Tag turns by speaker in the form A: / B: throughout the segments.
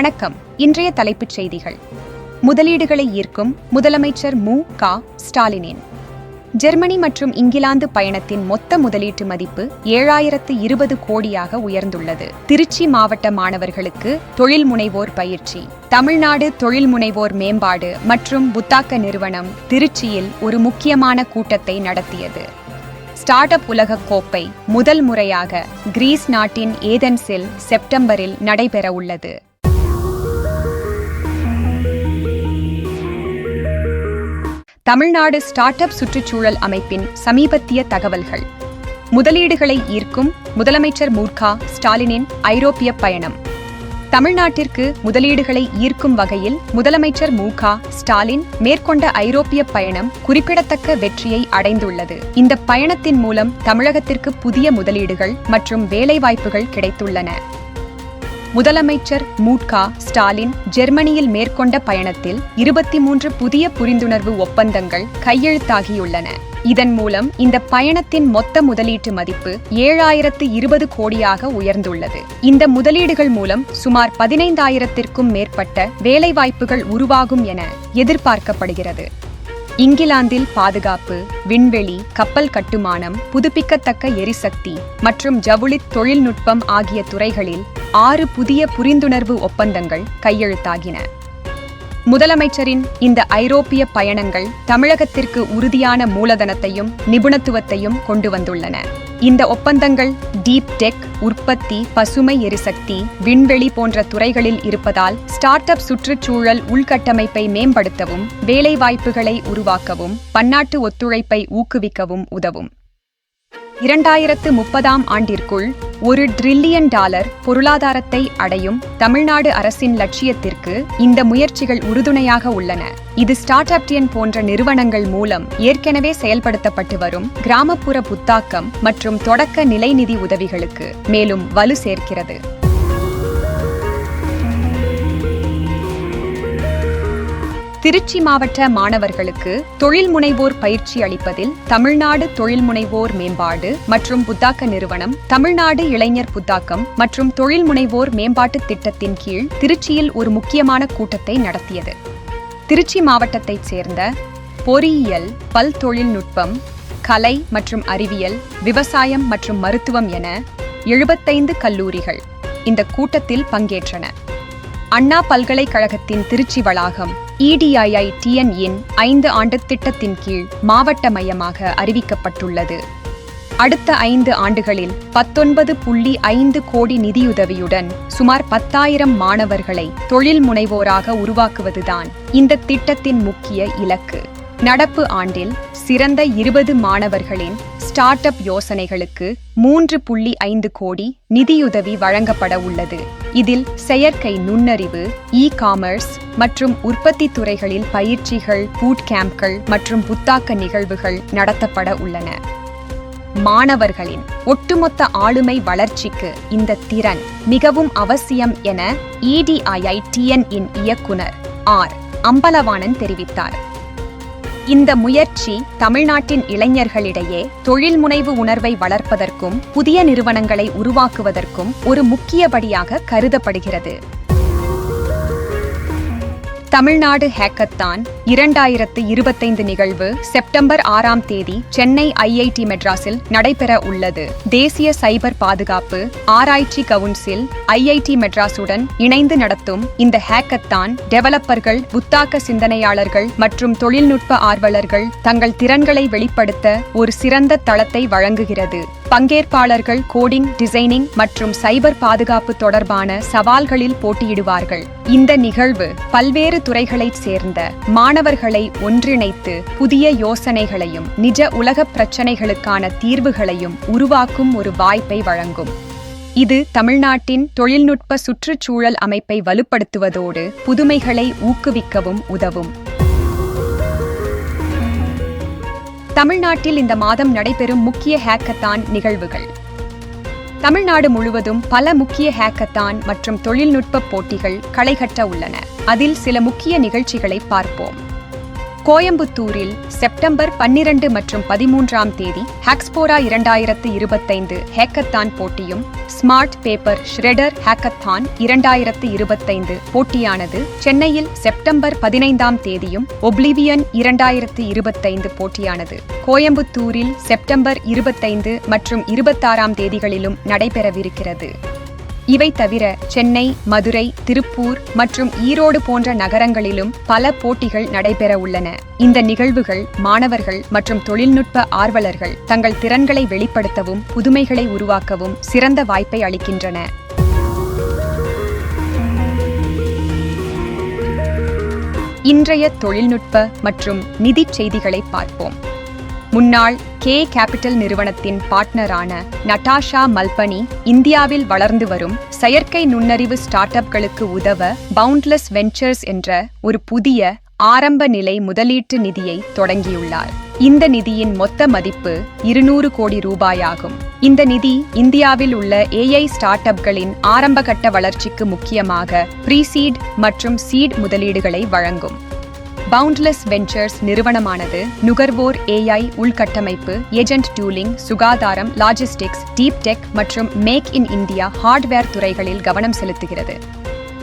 A: வணக்கம். இன்றைய தலைப்புச் செய்திகள். முதலீடுகளை ஈர்க்கும் முதலமைச்சர் மு. க. ஸ்டாலினின். ஜெர்மனி மற்றும் இங்கிலாந்து பயணத்தின் மொத்த முதலீட்டு மதிப்பு ஏழாயிரத்து இருபது கோடியாக உயர்ந்துள்ளது. திருச்சி மாவட்ட மாணவர்களுக்கு தொழில் முனைவோர் பயிற்சி. தமிழ்நாடு தொழில் முனைவோர் மேம்பாடு மற்றும் புத்தாக்க நிறுவனம் திருச்சியில் ஒரு முக்கியமான கூட்டத்தை நடத்தியது. ஸ்டார்ட் அப் உலகக் கோப்பை முதல் முறையாக கிரீஸ் நாட்டின் ஏதென்ஸில் செப்டம்பரில் நடைபெற உள்ளது தமிழ்நாடு ஸ்டார்ட் அப் சுற்றுச்சூழல் அமைப்பின் சமீபத்திய தகவல்கள். முதலீடுகளை ஈர்க்கும் முதலமைச்சர் மூர்கா ஸ்டாலினின் ஐரோப்பிய பயணம். தமிழ்நாட்டிற்கு முதலீடுகளை ஈர்க்கும் வகையில் முதலமைச்சர் மூகா ஸ்டாலின் மேற்கொண்ட ஐரோப்பிய பயணம் குறிப்பிடத்தக்க வெற்றியை அடைந்துள்ளது. இந்த பயணத்தின் மூலம் தமிழகத்திற்கு புதிய முதலீடுகள் மற்றும் வேலைவாய்ப்புகள் கிடைத்துள்ளன. முதலமைச்சர் மூட்கா ஸ்டாலின் ஜெர்மனியில் மேற்கொண்ட பயணத்தில் இருபத்தி மூன்று புதிய புரிந்துணர்வு ஒப்பந்தங்கள் கையெழுத்தாகியுள்ளன. இதன் மூலம் இந்த பயணத்தின் மொத்த முதலீட்டு மதிப்பு ஏழாயிரத்து இருபது கோடியாக உயர்ந்துள்ளது. இந்த முதலீடுகள் மூலம் சுமார் பதினைந்தாயிரத்திற்கும் மேற்பட்ட வேலைவாய்ப்புகள் உருவாகும் என எதிர்பார்க்கப்படுகிறது. இங்கிலாந்தில் பாதுகாப்பு விண்வெளி கப்பல் கட்டுமானம் புதுப்பிக்கத்தக்க எரிசக்தி மற்றும் ஜவுளித் தொழில்நுட்பம் ஆகிய துறைகளில் ஆறு புதிய புரிந்துணர்வு ஒப்பந்தங்கள் கையெழுத்தாகின. முதலமைச்சரின் இந்த ஐரோப்பிய பயணங்கள் தமிழகத்திற்கு உறுதியான மூலதனத்தையும் நிபுணத்துவத்தையும் கொண்டு வந்துள்ளன. இந்த ஒப்பந்தங்கள் டீப் டெக் உற்பத்தி பசுமை எரிசக்தி விண்வெளி போன்ற துறைகளில் இருப்பதால் ஸ்டார்ட் அப் சுற்றுச்சூழல் உள்கட்டமைப்பை மேம்படுத்தவும் வேலைவாய்ப்புகளை உருவாக்கவும் பன்னாட்டு ஒத்துழைப்பை ஊக்குவிக்கவும் உதவும். இரண்டாயிரத்து முப்பதாம் ஆண்டிற்குள் ஒரு டிரில்லியன் டாலர் பொருளாதாரத்தை அடையும் தமிழ்நாடு அரசின் லட்சியத்திற்கு இந்த முயற்சிகள் உறுதுணையாக உள்ளன. இது ஸ்டார்ட் அப்டியன் போன்ற நிறுவனங்கள் மூலம் ஏற்கனவே செயல்படுத்தப்பட்டு வரும் கிராமப்புற புத்தாக்கம் மற்றும் தொடக்க நிலைநிதி உதவிகளுக்கு மேலும் வலு சேர்க்கிறது. திருச்சி மாவட்ட மாணவர்களுக்கு தொழில் முனைவோர் பயிற்சி அளிப்பதில் தமிழ்நாடு தொழில் முனைவோர் மேம்பாடு மற்றும் புத்தாக்க நிறுவனம் தமிழ்நாடு இளைஞர் புத்தாக்கம் மற்றும் தொழில் முனைவோர் மேம்பாட்டு திட்டத்தின் கீழ் திருச்சியில் ஒரு முக்கியமான கூட்டத்தை நடத்தியது. திருச்சி மாவட்டத்தைச் சேர்ந்த பொறியியல் பல் தொழில்நுட்பம் கலை மற்றும் அறிவியல் விவசாயம் மற்றும் மருத்துவம் என எழுபத்தைந்து கல்லூரிகள் இந்த கூட்டத்தில் பங்கேற்றன. அண்ணா பல்கலைக்கழகத்தின் திருச்சி வளாகம் இடிஐஐ டிஎன்இன் ஐந்து ஆண்டு திட்டத்தின் கீழ் மாவட்ட மையமாக அறிவிக்கப்பட்டுள்ளது. அடுத்த ஐந்து ஆண்டுகளில் பத்தொன்பது புள்ளி ஐந்து கோடி நிதியுதவியுடன் சுமார் பத்தாயிரம் மாணவர்களை தொழில் முனைவோராக உருவாக்குவதுதான் இந்த திட்டத்தின் முக்கிய இலக்கு. நடப்பு ஆண்டில் சிறந்த இருபது மாணவர்களின் ஸ்டார்ட் அப் யோசனைகளுக்கு மூன்று புள்ளி ஐந்து கோடி நிதியுதவி வழங்கப்பட உள்ளது. இதில் செயற்கை நுண்ணறிவு இ காமர்ஸ் மற்றும் உற்பத்தி துறைகளில் பயிற்சிகள் பூட் கேம்ப்கள் மற்றும் புத்தாக்க நிகழ்வுகள் நடத்தப்பட உள்ளன. மாணவர்களின் ஒட்டுமொத்த ஆளுமை வளர்ச்சிக்கு இந்த திறன் மிகவும் அவசியம் என இடிஐஐடிஎன் இன் இயக்குனர் ஆர். அம்பலவாணன் தெரிவித்தார். இந்த முயற்சி தமிழ்நாட்டின் இளைஞர்களிடையே தொழில் முனைவு உணர்வை வளர்ப்பதற்கும் புதிய நிறுவனங்களை உருவாக்குவதற்கும் ஒரு முக்கியபடியாக கருதப்படுகிறது. தமிழ்நாடு ஹேக்கத்தான் இரண்டாயிரத்து இருபத்தைந்து நிகழ்வு செப்டம்பர் ஆறாம் தேதி சென்னை ஐஐடி மெட்ராஸில் நடைபெற உள்ளது. தேசிய சைபர் பாதுகாப்பு ஆராய்ச்சி கவுன்சில் ஐஐடி மெட்ராஸுடன் இணைந்து நடத்தும் இந்த ஹேக்கத்தான் டெவலப்பர்கள் புத்தாக்க சிந்தனையாளர்கள் மற்றும் தொழில்நுட்ப ஆர்வலர்கள் தங்கள் திறன்களை வெளிப்படுத்த ஒரு சிறந்த தளத்தை வழங்குகிறது. பங்கேற்பாளர்கள் கோடிங் டிசைனிங் மற்றும் சைபர் பாதுகாப்பு தொடர்பான சவால்களில் போட்டியிடுவார்கள். இந்த நிகழ்வு பல்வேறு துறைகளைச் சேர்ந்த மாணவர்களை ஒன்றிணைத்து புதிய யோசனைகளையும் நிஜ உலக பிரச்சினைகளுக்கான தீர்வுகளையும் உருவாக்கும் ஒரு வாய்ப்பை வழங்கும். இது தமிழ்நாட்டின் தொழில்நுட்ப சுற்றுச்சூழல் அமைப்பை வலுப்படுத்துவதோடு புதுமைகளை ஊக்குவிக்கவும் உதவும். தமிழ்நாட்டில் இந்த மாதம் நடைபெறும் முக்கிய ஹேக்கத்தான் நிகழ்வுகள். தமிழ்நாடு முழுவதும் பல முக்கிய ஹேக்கத்தான் மற்றும் தொழில்நுட்ப போட்டிகள் களைகட்ட உள்ளன. அதில் சில முக்கிய நிகழ்ச்சிகளை பார்ப்போம். கோயம்புத்தூரில் செப்டம்பர் பன்னிரண்டு மற்றும் பதிமூன்றாம் தேதி ஹாக்ஸ்போரா இரண்டாயிரத்து இருபத்தைந்து ஹேக்கத்தான் போட்டியும் ஸ்மார்ட் பேப்பர் ஷ்ரெடர் ஹேக்கத்தான் இரண்டாயிரத்து இருபத்தைந்து போட்டியானது சென்னையில் செப்டம்பர் பதினைந்தாம் தேதியும் ஒப்ளிவியன் இரண்டாயிரத்து இருபத்தைந்து போட்டியானது. கோயம்புத்தூரில் செப்டம்பர் இருபத்தைந்து மற்றும் இருபத்தாறாம் தேதிகளிலும் நடைபெறவிருக்கிறது. இவை தவிர சென்னை மதுரை திருப்பூர் மற்றும் ஈரோடு போன்ற நகரங்களிலும் பல போட்டிகள் நடைபெற உள்ளன. இந்த நிகழ்வுகள் மாணவர்கள் மற்றும் தொழில்நுட்ப ஆர்வலர்கள் தங்கள் திறன்களை வெளிப்படுத்தவும் புதுமைகளை உருவாக்கவும் சிறந்த வாய்ப்பை அளிக்கின்றன. இன்றைய தொழில்நுட்ப மற்றும் நிதிச் செய்திகளை பார்ப்போம். முன்னாள் கே கேபிட்டல் நிறுவனத்தின் பார்ட்னரான நட்டாஷா மல்பனி இந்தியாவில் வளர்ந்து வரும் செயற்கை நுண்ணறிவு ஸ்டார்ட் அப்களுக்கு உதவ பவுண்ட்லெஸ் வெஞ்சர்ஸ் என்ற ஒரு புதிய ஆரம்ப நிலை முதலீட்டு நிதியை தொடங்கியுள்ளார். இந்த நிதியின் மொத்த மதிப்பு இருநூறு கோடி ரூபாயாகும். இந்த நிதி இந்தியாவில் உள்ள ஏஐ ஸ்டார்ட் அப்களின் ஆரம்பகட்ட வளர்ச்சிக்கு முக்கியமாக ப்ரீசீட் மற்றும் சீட் முதலீடுகளை வழங்கும். பவுண்ட்லெஸ் வெஞ்சர்ஸ் நிறுவனமானது நுகர்வோர் ஏஐ உள்கட்டமைப்பு ஏஜென்ட் டூலிங் சுகாதாரம் லாஜிஸ்டிக்ஸ் டீப் டெக் மற்றும் மேக் இன் இந்தியா ஹார்ட்வேர் துறைகளில் கவனம் செலுத்துகிறது.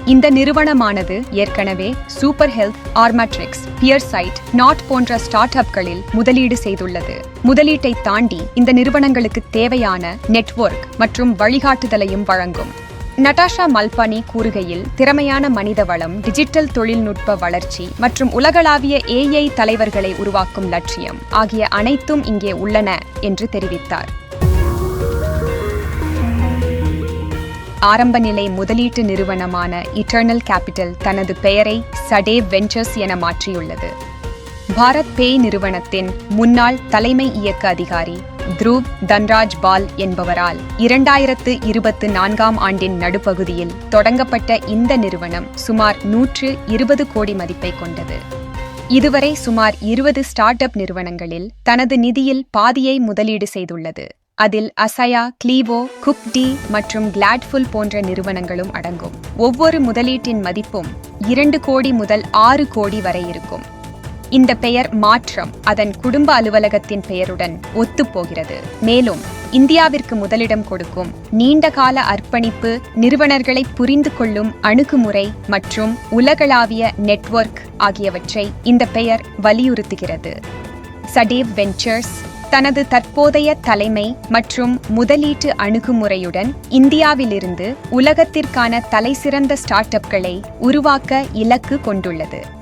A: இந்த நிறுவனமானது ஏற்கனவே சூப்பர் ஹெல்த் ஆர்மாட்ரிக்ஸ் பியர்சைட் நாட் போன்ற ஸ்டார்ட் அப்களில் முதலீடு செய்துள்ளது. முதலீட்டை தாண்டி இந்த நிறுவனங்களுக்கு தேவையான நெட்வொர்க் மற்றும் வழிகாட்டுதலையும் வழங்கும். நட்டாஷா மல்பானி கூறுகையில் திறமையான மனித வளம் டிஜிட்டல் தொழில்நுட்ப வளர்ச்சி மற்றும் உலகளாவிய ஏஐ தலைவர்களை உருவாக்கும் லட்சியம் ஆகிய அனைத்தும் இங்கே உள்ளன என்று தெரிவித்தார். ஆரம்ப நிலை முதலீட்டு நிறுவனமான இட்டர்னல் கேபிட்டல் தனது பெயரை சடே வெஞ்சர்ஸ் என மாற்றியுள்ளது. பாரத் பேய் நிறுவனத்தின் முன்னாள் தலைமை இயக்க அதிகாரி த்ருவ் தன்ராஜ் பால் என்பவரால் இரண்டாயிரத்து இருபத்து நான்காம் ஆண்டின் நடுப்பகுதியில் தொடங்கப்பட்ட இந்த நிறுவனம் சுமார் நூற்று இருபது கோடி மதிப்பை கொண்டது. இதுவரை சுமார் இருபது ஸ்டார்ட் அப் நிறுவனங்களில் தனது நிதியில் பாதியை முதலீடு செய்துள்ளது. அதில் அசயா கிளீவோ குக்டி மற்றும் கிளாட்ஃபுல் போன்ற நிறுவனங்களும் அடங்கும். ஒவ்வொரு முதலீட்டின் மதிப்பும் இரண்டு கோடி முதல் ஆறு கோடி வரை இருக்கும். இந்த பெயர் மாற்றம் அதன் குடும்ப அலுவலகத்தின் பெயருடன் ஒத்துப்போகிறது. மேலும் இந்தியாவிற்கு முதலிடம் கொடுக்கும் நீண்டகால அர்ப்பணிப்பு நிறுவனர்களை புரிந்து கொள்ளும் அணுகுமுறை மற்றும் உலகளாவிய நெட்வொர்க் ஆகியவற்றை இந்த பெயர் வலியுறுத்துகிறது. சடேவ் வெஞ்சர்ஸ் தனது தற்போதைய தலைமை மற்றும் முதலீட்டு அணுகுமுறையுடன் இந்தியாவிலிருந்து உலகத்திற்கான தலைசிறந்த ஸ்டார்ட் அப்களை உருவாக்க இலக்கு கொண்டுள்ளது.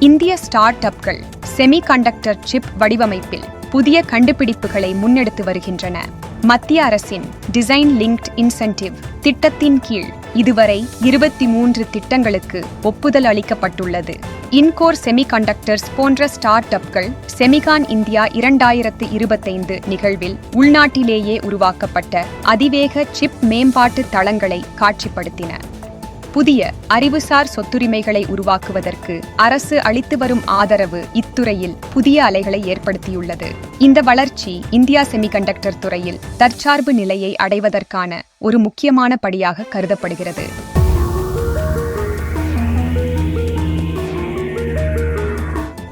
A: இந்திய ஸ்டார்ட் அப்கள் செமிகண்டக்டர் சிப் வடிவமைப்பில் புதிய கண்டுபிடிப்புகளை முன்னெடுத்து வருகின்றன. மத்திய அரசின் டிசைன் லிங்க்ட் இன்சென்டிவ் திட்டத்தின் கீழ் இதுவரை இருபத்தி மூன்று திட்டங்களுக்கு ஒப்புதல் அளிக்கப்பட்டுள்ளது. இன்கோர் செமிகண்டக்டர்ஸ் போன்ற ஸ்டார்ட் அப்கள் செமிகான் இந்தியா இரண்டாயிரத்து இருபத்தைந்து நிகழ்வில் உள்நாட்டிலேயே உருவாக்கப்பட்ட அதிவேக சிப் மேம்பாட்டு தளங்களை காட்சிப்படுத்தின. புதிய அறிவுசார் சொத்துரிமைகளை உருவாக்குவதற்கு அரசு அளித்து வரும் ஆதரவு இத்துறையில் புதிய அலைகளை ஏற்படுத்தியுள்ளது. இந்த வளர்ச்சி இந்தியா செமிகண்டக்டர் துறையில் தற்சார்பு நிலையை அடைவதற்கான ஒரு முக்கியமான படியாக கருதப்படுகிறது.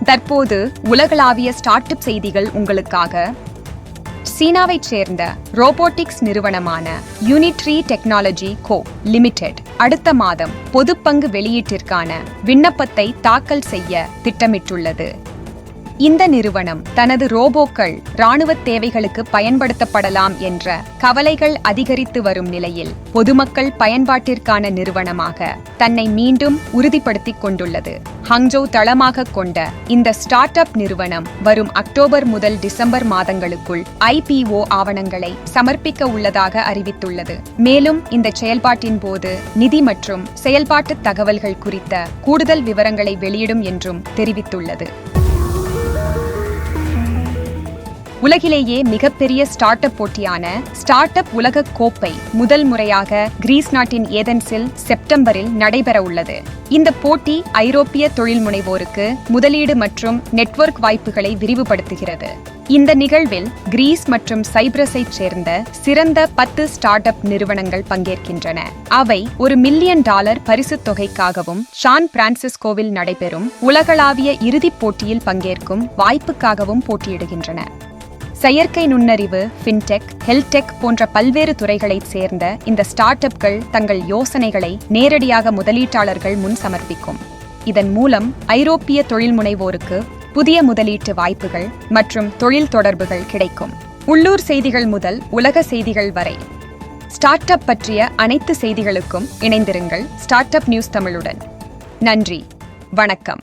A: தற்போது உலகளாவிய ஸ்டார்ட் அப் செய்திகள் உங்களுக்காக சீனாவைச் சேர்ந்த ரோபோட்டிக்ஸ் நிறுவனமான யூனிட்ரி டெக்னாலஜி கோ லிமிடெட் அடுத்த மாதம் பொதுப்பங்கு வெளியீட்டிற்கான விண்ணப்பத்தை தாக்கல் செய்ய திட்டமிட்டுள்ளது. இந்த நிறுவனம் தனது ரோபோக்கள் ராணுவ தேவைகளுக்கு பயன்படுத்தப்படலாம் என்ற கவலைகள் அதிகரித்து வரும் நிலையில் பொதுமக்கள் பயன்பாட்டிற்கான நிறுவனமாக தன்னை மீண்டும் உறுதிப்படுத்திக் கொண்டுள்ளது. ஹங்ஜோ தளமாக கொண்ட இந்த ஸ்டார்ட் அப் நிறுவனம் வரும் அக்டோபர் முதல் டிசம்பர் மாதங்களுக்குள் ஐபிஓ ஆவணங்களை சமர்ப்பிக்க உள்ளதாக அறிவித்துள்ளது. மேலும் இந்த செயல்பாட்டின் போது நிதி மற்றும் செயல்பாட்டு தகவல்கள் குறித்த கூடுதல் விவரங்களை வெளியிடும் என்றும் தெரிவித்துள்ளது. உலகிலேயே மிகப்பெரிய ஸ்டார்ட் அப் போட்டியான ஸ்டார்ட் அப் உலக கோப்பை முதல் முறையாக கிரீஸ் நாட்டின் ஏதென்ஸில் செப்டம்பரில் நடைபெற உள்ளது. இந்த போட்டி ஐரோப்பிய தொழில் முனைவோருக்கு முதலீடு மற்றும் நெட்வொர்க் வாய்ப்புகளை விரிவுபடுத்துகிறது. இந்த நிகழ்வில் கிரீஸ் மற்றும் சைப்ரஸைச் சேர்ந்த சிறந்த பத்து ஸ்டார்ட் அப் நிறுவனங்கள் பங்கேற்கின்றன. அவை ஒரு மில்லியன் டாலர் பரிசுத் தொகைக்காகவும் சான் பிரான்சிஸ்கோவில் நடைபெறும் உலகளாவிய இறுதிப் போட்டியில் பங்கேற்கும் வாய்ப்புக்காகவும் போட்டியிடுகின்றன. செயற்கை நுண்ணறிவு ஃபின்டெக் ஹெல்டெக் போன்ற பல்வேறு துறைகளைச் சேர்ந்த இந்த ஸ்டார்ட் அப்கள் தங்கள் யோசனைகளை நேரடியாக முதலீட்டாளர்கள் முன் சமர்ப்பிக்கும். இதன் மூலம் ஐரோப்பிய தொழில் முனைவோருக்கு புதிய முதலீட்டு வாய்ப்புகள் மற்றும் தொழில் தொடர்புகள் கிடைக்கும். உள்ளூர் செய்திகள் முதல் உலக செய்திகள் வரை. ஸ்டார்ட் அப் பற்றிய அனைத்து செய்திகளுக்கும் இணைந்திருங்கள் ஸ்டார்ட் அப் நியூஸ் தமிழுடன். நன்றி. வணக்கம்.